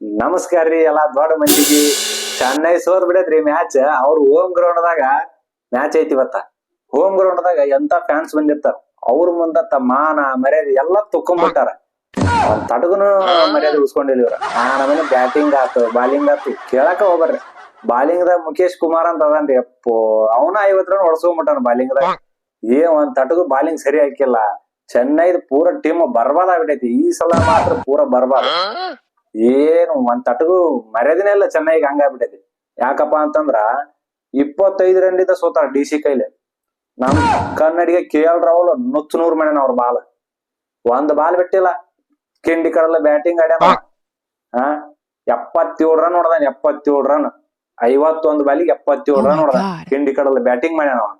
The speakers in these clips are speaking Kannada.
ನಮಸ್ಕಾರ ರೀ ಎಲ್ಲಾ ದೊಡ್ಡ ಮಂದಿಗೆ. ಚೆನ್ನೈ ಸೋರ್ ಬಿಡೈತ್ರಿ ಮ್ಯಾಚ್. ಅವ್ರ ಹೋಮ್ ಗ್ರೌಂಡ್ ದಾಗ ಮ್ಯಾಚ್ ಐತಿ ಇವತ್ತ. ಹೋಮ್ ಗ್ರೌಂಡ್ ದಾಗ ಎಂತ ಫ್ಯಾನ್ಸ್ ಬಂದಿರ್ತಾರ. ಅವ್ರ ಮುಂದ ಮಾನ, ಮರ್ಯಾದೆ ಎಲ್ಲಾ ತುಕ್ಕೊಂಡ್ಬಿಟ್ಟಾರ ಒಂದ್ ತಟಗುನು ಮರ್ಯಾದೆ ಉಳಿಸ್ಕೊಂಡಿಲ್ಲ ಇವ್ರ. ಆ ಬ್ಯಾಟಿಂಗ್ ಆತು ಬಾಲಿಂಗ್ ಆತು. ಕೇಳಕ ಹೋಗ್ಬರ್ರಿ ಬಾಲಿಂಗ್ ದಾಗ ಮುಖೇಶ್ ಕುಮಾರ್ ಅಂತ ಅದನ್ರಿ. ಅಪ್ಪೋ, ಅವನ ಐವತ್ ರನ್ ಹೊಡ್ಸ್ಕೊಂಡ್ಬಿಟ್ಟಾನ ಬಾಲಿಂಗ್ ದಾಗ. ಏ ಒಂದ್ ತಟಗು ಬಾಲಿಂಗ್ ಸರಿ ಹಾಕಿಲ್ಲ. ಚೆನ್ನೈದ್ ಪೂರ ಟೀಮ್ ಬರ್ಬಾದ್ ಆಗ್ಬಿಟ್ಟೈತಿ ಈ ಸಲ ಮಾತ್ರ ಪೂರ ಬರ್ಬಾದ್ ಏನು ಒಂದ್ ತಟಗು ಮರ್ಯಾದಿನೇ ಇಲ್ಲ ಚೆನ್ನೈಗೆ ಹಂಗಾಗ್ಬಿಟ್ಟೈತಿ ಯಾಕಪ್ಪ ಅಂತಂದ್ರ ಇಪ್ಪತ್ತೈದು ರನ್ನಿಂದ ಸೋತಾರ ಡಿ ಸಿ ಕೈಲಿ. ನಮ್ ಕನ್ನಡಿಗೆ ಕೆ ಎಲ್ ರಾಹುಲ್ ನುಚ್ಚು ನೂರು ಮಾಡ್ಯಾನ ಅವ್ರ ಬಾಲ್. ಒಂದ್ ಬಾಲ್ ಬಿಟ್ಟಿಲ್ಲ. ಕಿಂಡಿ ಕಡಲ ಬ್ಯಾಟಿಂಗ್ ಆಡ್ಯಾನ. ಹಾ. ಎಪ್ಪತ್ತೇಳು ರನ್ ಹೊಡ್ದಾನ ಎಪ್ಪತ್ತೇಳು ರನ್ ಐವತ್ತೊಂದು ಬಾಲಿಗೆ ಎಪ್ಪತ್ತೇಳು ರನ್ ಹೊಡ್ದಾನ. ಕಿಂಡಿ ಕಡಲ ಬ್ಯಾಟಿಂಗ್ ಮಾಡ್ಯಾನ ಅವ.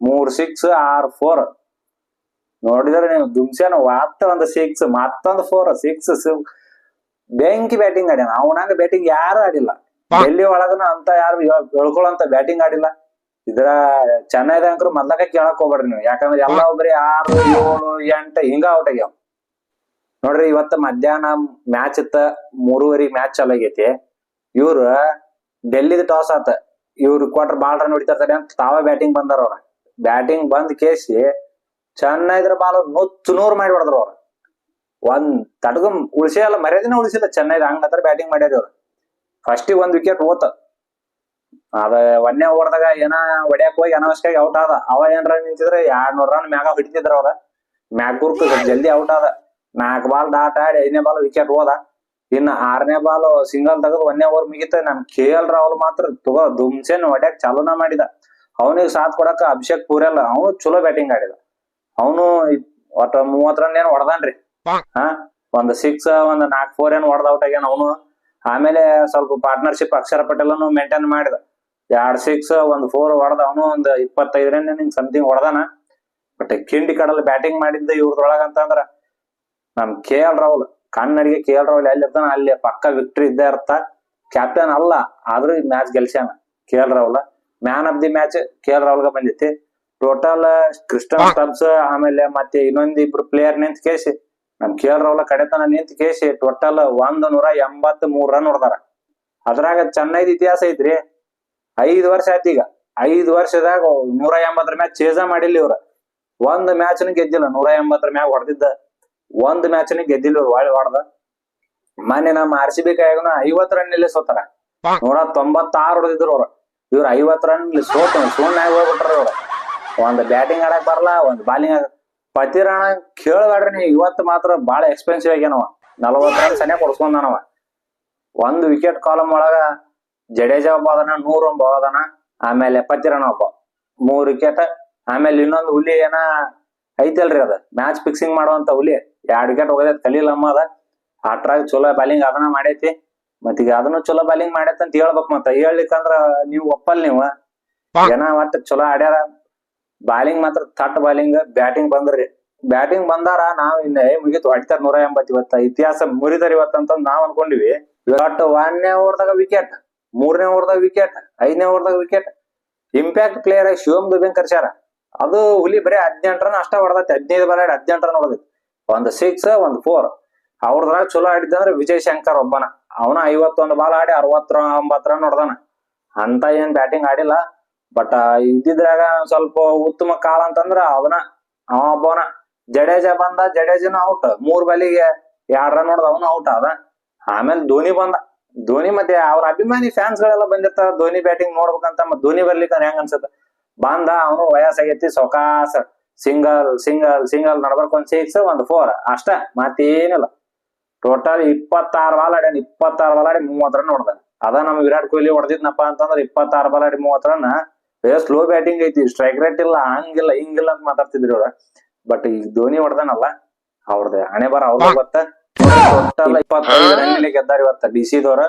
ಮೂರ್ ಸಿಕ್ಸ್ ಆರ್ ಫೋರ್ ನೋಡಿದ್ರೆ ನೀವು ದುಮ್ಸ್ಯಾನ ಒಂದ್ ಸಿಕ್ಸ್ ಮತ್ತೊಂದು ಫೋರ್ ಸಿಕ್ಸ್ ಬೆಂಕಿ ಬ್ಯಾಟಿಂಗ್ ಆಡ್ಯಾನ. ಅವನಂಗ ಬ್ಯಾಟಿಂಗ್ ಯಾರು ಆಡಿಲ್ಲ. ಡೆಲ್ಲಿ ಒಳಗನ ಅಂತ ಯಾರು ಹೇಳ್ಕೊಳ್ಳೋಂತ ಬ್ಯಾಟಿಂಗ್ ಆಡಿಲ್ಲ. ಇದ್ರ ಚೆನ್ನೈದ ಅಂಕರು ಮೊದ್ಲಕ ಕೇಳಕ್ ಹೋಗ್ಬೇಡ್ರಿ ನೀವು. ಯಾಕಂದ್ರೆ ಎಲ್ಲ ಒಬ್ಬರಿ ಆರು ಏಳು ಎಂಟು ಹಿಂಗ ಔಟ್ ಆಗ್ಯಾವ. ನೋಡ್ರಿ ಇವತ್ತ ಮಧ್ಯಾಹ್ನ ಮ್ಯಾಚ್ ಇತ್ತ ಮೂರುವರೆ ಮ್ಯಾಚ್ ಚಾಲು ಆಗೈತಿ. ಇವ್ರ ಡೆಲ್ಲಿದ ಟಾಸ್ ಆತ. ಇವ್ರು ಕ್ವಾರ್ಟರ್ ಬಾಲ್ ರನ್ ಹೊಡಿತಾರೆ ಅಂತ ತಾವ ಬ್ಯಾಟಿಂಗ್ ಬಂದಾರ ಅವ್ರ. ಬ್ಯಾಟಿಂಗ್ ಬಂದ್ ಕೇಸಿ ಚೆನ್ನೈದ್ರ ಬಾಲ್ ನುಚ್ಚು ನೂರು ಮಾಡಿ ಹೊಡೆದ್ರು ಅವ್ರ. ಒಂದ್ ತಡಗ ಉಳಿಸೇ ಅಲ್ಲ, ಮರ್ಯಾದಿನ ಉಳಿಸಿಲ್ಲ. ಚೆನ್ನೈದ ಹಂಗತ್ರ ಬ್ಯಾಟಿಂಗ್ ಮಾಡ್ಯಾರ ಇವ್ರು. ಫಸ್ಟ್ ಒಂದ್ ವಿಕೆಟ್ ಹೋತ. ಅದ ಒನ್ನೇ ಓವರ್ದಾಗ ಏನ ಹೊಡ್ಯಾಕ್ ಹೋಗಿ ಅನಾವಶ್ಯಕ ಔಟ್ ಆದ. ಅವ ಏನ್ರ ನಿಂತಿದ್ರೆ ಎರಡ್ ನೂರ್ ರನ್ ಮ್ಯಾಗ ಹಿಡಿತಿದ್ರ ಅವ್ರ. ಮ್ಯಾಗ್ಗುರ್ಕ್ ಜಲ್ದಿ ಔಟ್ ಆದ. ನಾಲ್ಕು ಬಾಲ್ ಡಾಟ್ ಆಡಿ ಐದನೇ ಬಾಲ್ ವಿಕೆಟ್ ಹೋದ. ಇನ್ನ ಆರನೇ ಬಾಲ್ ಸಿಂಗಲ್ ತೆಗೆದು ಒಂದೇ ಓವರ್ ಮುಗಿತ. ನಮ್ ಕೆ ಎಲ್ ರಾಹುಲ್ ಮಾತ್ರ ತಗೋ ದುಮ್ಸೆನ್ ಹೊಡ್ಯಾಕ್ ಚಾಲೂನ ಮಾಡಿದ. ಅವನಿಗೆ ಸಾಥ್ ಕೊಡಕ ಅಭಿಷೇಕ್ ಪೂರೆಲ್ಲ ಅವನು ಚಲೋ ಬ್ಯಾಟಿಂಗ್ ಆಡಿದ. ಅವನು ಒಟ್ಟ ಮೂವತ್ ರನ್ ಏನ್ ಹೊಡ್ದಾನ್ರಿ. ಹಾ ಒಂದ್ ಸಿಕ್ಸ್ ಒಂದ್ ನಾಲ್ಕ್ ಫೋರ್ ಏನ್ ಹೊಡೆದ ಔಟ್ ಆಗ್ಯಾನ ಅವನು. ಆಮೇಲೆ ಸ್ವಲ್ಪ ಪಾರ್ಟ್ನರ್ಶಿಪ್ ಅಕ್ಷರ ಪಟೇಲನು ಮೇಂಟೈನ್ ಮಾಡಿದ. ಎರಡ್ ಸಿಕ್ಸ್ ಒಂದ್ ಫೋರ್ ಹೊಡೆದ ಅವನು ಒಂದ್ ಇಪ್ಪತ್ತೈದರಿಂದ ನಿಂಗ್ ಸಮಥಿಂಗ್ ಹೊಡೆದಾನ. ಬಟ್ ಕಿಂಡಿ ಕಡಲ್ ಬ್ಯಾಟಿಂಗ್ ಮಾಡಿದ್ದ ಇವ್ರದೊಳಗ ಅಂತಂದ್ರ ನಮ್ ಕೆ ಎಲ್ ರಾಹುಲ್ ಕನ್ನಡಿಗೆ ಕೆ ಎಲ್ ರಾಹುಲ್ ಎಲ್ಲಿ ಇರ್ತಾನ ಅಲ್ಲಿ ಪಕ್ಕ ವಿಕ್ಟ್ರಿ ಇದ್ದೇ ಇರ್ತ. ಕ್ಯಾಪ್ಟನ್ ಅಲ್ಲ ಆದ್ರೂ ಈ match ಗೆಲ್ಸ್ಯಾನ K L Rahul. Man of the match K ಎಲ್ಗೆ ಬಂದಿತ್ತು. ಟೋಟಲ್ ಕ್ರಿಸ್ಟನ್ ಸ್ಟಬ್ಸ್ ಆಮೇಲೆ ಮತ್ತೆ ಇನ್ನೊಂದಿಬ್ರು ಪ್ಲೇಯರ್ ನಿಂತ ಕೇಸಿ. ನಮ್ ಕೆ ಎಲ್ ಕಡೆತನ ನಿಂತ ಕೇಸಿ ಟೋಟಲ್ ಒಂದ್ ನೂರ ಎಂಬತ್ ಮೂರ್ ರನ್ ಹೊಡ್ದಾರ ಅದ್ರಾಗ ಚೆನ್ನೈದ್ ಇತಿಹಾಸ ಐತ್ರಿ. ಐದ್ ವರ್ಷ ಆಯ್ತು ಈಗ. ಐದ್ ವರ್ಷದಾಗ ನೂರ ಎಂಬತ್ತರ ಮ್ಯಾಚ್ ಚೇಜ ಮಾಡಿಲ್ಲ ಇವ್ರ. ಒಂದ್ ಮ್ಯಾಚ್ ಗೆದ್ದಿಲ್ಲ, ನೂರ ಎಂಬತ್ತರ ಮ್ಯಾಗ ಹೊಡೆದಿದ್ದ. ಒಂದ್ ಮ್ಯಾಚ್ ಗೆದ್ದಿಲ್ಲ ಇವ್ರು ಒಳ್ಳೆ ಹೊಡೆದ. ಮೊನ್ನೆ ನಮ್ಮ ಆರ್ ಸಿ ಬಿ ಕೈಯಾಗನ ಐವತ್ ರನ್ ಇಲ್ಲಿ ಸೋತಾರ. ನೂರ ತೊಂಬತ್ತಾರು ಹೊಡೆದಿದ್ರು ಅವ್ರ. ಇವ್ರ ಐವತ್ ರನ್ ಸೋತ ಆಗಿ ಹೋಗ್ಬಿಟ್ರ ಇವ್ರು. ಒಂದ್ ಬ್ಯಾಟಿಂಗ್ ಆಡಕ್ ಬರಲ್ಲ ಒಂದ್ ಬಾಲಿಂಗ್ ಪತಿರಾಣ ಕೇಳಬೇಡ್ರಿ ನೀವು. ಇವತ್ತು ಮಾತ್ರ ಬಾಳ ಎಕ್ಸ್ಪೆನ್ಸಿವ್ ಆಗ್ಯಾನವ. ನಲವತ್ ರನ್ ಸನ್ಯ ಕೊಡ್ಸ್ಕೊಂಡಾನವ. ಒಂದು ವಿಕೆಟ್ ಕಾಲಮ್ ಒಳಗ ಜಡೇಜಾ ಒಬ್ಬ ಅದನ ನೂರ್ ಒಬ್ಬ ಅದನ ಆಮೇಲೆ ಪತಿರಾಣ ಒಬ್ಬ. ಮೂರ್ ವಿಕೆಟ್ ಆಮೇಲೆ ಇನ್ನೊಂದು ಹುಲಿ ಏನ ಐತಲ್ರಿ ಅದ. ಮ್ಯಾಚ್ ಫಿಕ್ಸಿಂಗ್ ಮಾಡುವಂತ ಹುಲಿ. ಎರಡ್ ವಿಕೆಟ್ ಹೋಗದೈತಿ ಕಲೀಲಮ್ಮ ಅದ. ಅಟ್ರಾಗ ಚಲೋ ಬಾಲಿಂಗ್ ಅದನ್ನ ಮಾಡೈತಿ. ಮತ್ತೀಗ ಅದನ್ನು ಚಲೋ ಬಾಲಿಂಗ್ ಮಾಡೈತಿ ಅಂತ ಹೇಳ್ಬೇಕ್ ಮತ್ತ. ಹೇಳ್ಲಿಕ್ಕಂದ್ರ ನೀವು ಒಪ್ಪಲ್ ನೀವು. ಏನ ಒಟ್ಟ ಚಲೋ ಆಡ್ಯಾರ. ಬಾಲಿಂಗ್ ಮಾತ್ರ ಥಟ್ ಬಾಲಿಂಗ್, ಬ್ಯಾಟಿಂಗ್ ಬಂದ್ರಿ. ಬ್ಯಾಟಿಂಗ್ ಬಂದಾರ ನಾವ್ ಇನ್ನ ಮುಗಿತು. ಅಡ್ತಾರ ನೂರ ಎಂಬತ್ ಇವತ್ತ ಇತಿಹಾಸ ಮುರಿದಾರ ಇವತ್ತಂತ ನಾವ್ ಅನ್ಕೊಂಡಿವಿ. ಇವತ್ತು ಒಂದನೇ ಓವರ್ದಾಗ ವಿಕೆಟ್ ಮೂರನೇ ಓವರ್ದಾಗ ವಿಕೆಟ್ ಐದನೇ ಓವರ್ದಾಗ ವಿಕೆಟ್ ಇಂಪ್ಯಾಕ್ಟ್ ಪ್ಲೇಯರ್ ಆಗಿ ಶಿವಮ್ ದುಬೆನ್ ಕರ್ಸ್ಯಾರ. ಅದು ಹುಲಿ ಬರೀ ಹದಿನೆಂಟು ರನ್ ಅಷ್ಟ ಹೊಡೆದೈತಿ. ಹದಿನೈದು ಬಾಲ್ ಆಡಿ ಹದಿನೆಂಟು ರನ್ ಹೊಡೆದೈತಿ ಒಂದ್ ಸಿಕ್ಸ್ ಒಂದ್ ಫೋರ್ ಅವ್ರದ್ರಾಗ ಚಲೋ ಆಡಿದ್ದಂದ್ರೆ ವಿಜಯ್ ಶಂಕರ್ ಒಬ್ಬನ. ಅವನ ಐವತ್ತೊಂದು ಬಾಲ್ ಆಡಿ ಅರವತ್ತ ಒಂಬತ್ತು ರನ್ ಹೊಡೆದಾನ ಅಂತ ಏನ್ ಬ್ಯಾಟಿಂಗ್ ಆಡಿಲ್ಲ. ಬಟ್ ಇದ್ದಿದ್ರಾಗ ಸ್ವಲ್ಪ ಉತ್ತಮ ಕಾಲ ಅಂತಂದ್ರ ಅವನ, ಅವ ಒಬ್ಬವನ. ಜಡೇಜಾ ಬಂದ ಜಡೇಜನ ಔಟ್ ಮೂರ್ ಬಲಿಗೆ ಎರಡ್ ನೋಡ್ದ ಅವನು ಔಟ್ ಆದ. ಆಮೇಲೆ ಧೋನಿ ಬಂದ. ಧೋನಿ ಮತ್ತೆ ಅವ್ರ ಅಭಿಮಾನಿ ಫ್ಯಾನ್ಸ್ ಗಳೆಲ್ಲ ಬಂದಿರ್ತಾರ. ಧೋನಿ ಬ್ಯಾಟಿಂಗ್ ನೋಡ್ಬೇಕಂತ ಮತ್ ಧೋನಿ ಬರ್ಲಿಕ್ಕೆ ಹೆಂಗ ಅನ್ಸತ್ತ? ಬಂದ ಅವನು ವಯಸ್ಸಾಗೈತಿ ಸೊಕಾಸ. ಸಿಂಗಲ್ ಸಿಂಗಲ್ ಸಿಂಗಲ್ ನಡ್ಬರ್ಕ್ ಒಂದ್ ಸಿಕ್ಸ್ ಒಂದ್ ಫೋರ್ ಅಷ್ಟ, ಮತ್ತೇನಿಲ್ಲ. ಟೋಟಲ್ ಇಪ್ಪತ್ತಾರು ಬಾಲ್ ಆಡ್ಯಾನ. ಇಪ್ಪತ್ತಾರು ಬಾಲ್ ಆಡಿ ಮೂವತ್ ರನ್ ಅದ ನಮ್ ವಿರಾಟ್ ಕೊಹ್ಲಿ ಹೊಡೆದಿದ್ನಪ್ಪ ಅಂತಂದ್ರ ಇಪ್ಪತ್ತಾರು ಬಾಲ್ ಆಡಿ ಮೂವತ್ ರನ್ ಏ ಸ್ಲೋ ಬ್ಯಾಟಿಂಗ್ ಐತಿ ಸ್ಟ್ರೈಕ್ ರೇಟ್ ಇಲ್ಲ ಹಂಗಿಲ್ಲ ಹಿಂಗಿಲ್ಲ ಅಂತ ಮಾತಾಡ್ತಿದ್ರಿ ಅವ್ರ. ಬಟ್ ಈಗ ಧೋನಿ ಹೊಡ್ದಾನಲ್ಲ ಅವ್ರದ್ದು ಹಣೆ ಬರ ಅವ್ರ ಗೊತ್ತ? ಟೋಟಲ್ ಇಪ್ಪತ್ತೈದು ರನ್ ಗೆದ್ದಾರ ಇವತ್ತ. ಡಿ ಸಿ ದವ್ರ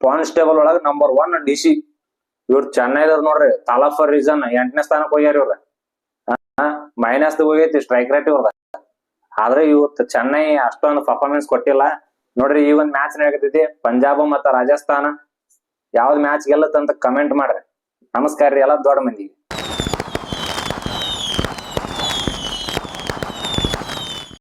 ಕಾನ್ಸ್ಟೇಬಲ್ ಒಳಗ ನಂಬರ್ ಒನ್ ಡಿ ಸಿ ಇವ್ರ ಚೆನ್ನೈದವ್ರು ನೋಡ್ರಿ ತಾಲಾ ಫಾರ್ ರೀಸನ್ ಎಂಟನೇ ಸ್ಥಾನಕ್ಕೆ ಹೋಗ್ಯಾರ ಇವ್ರ. ಮೈನಸ್ ಹೋಗೈತಿ ಸ್ಟ್ರೈಕ್ ರೇಟ್ ಇವ್ರದ. ಆದ್ರೆ ಇವತ್ತು ಚೆನ್ನೈ ಅಷ್ಟೊಂದು ಪರ್ಫಾರ್ಮೆನ್ಸ್ ಕೊಟ್ಟಿಲ್ಲ. ನೋಡ್ರಿ ಈ ಒಂದ್ ಮ್ಯಾಚ್ ನಡೆಯತೈತಿ ಪಂಜಾಬ್ ಮತ್ತ ರಾಜಸ್ಥಾನ. ಯಾವ್ದ್ ಮ್ಯಾಚ್ ಗೆಲ್ಲತ್ತಂತ ಕಮೆಂಟ್ ಮಾಡ್ರಿ. ನಮಸ್ಕಾರ ರೀ ಎಲ್ಲ ದೊಡ್ಡ ಮಂದಿಗೆ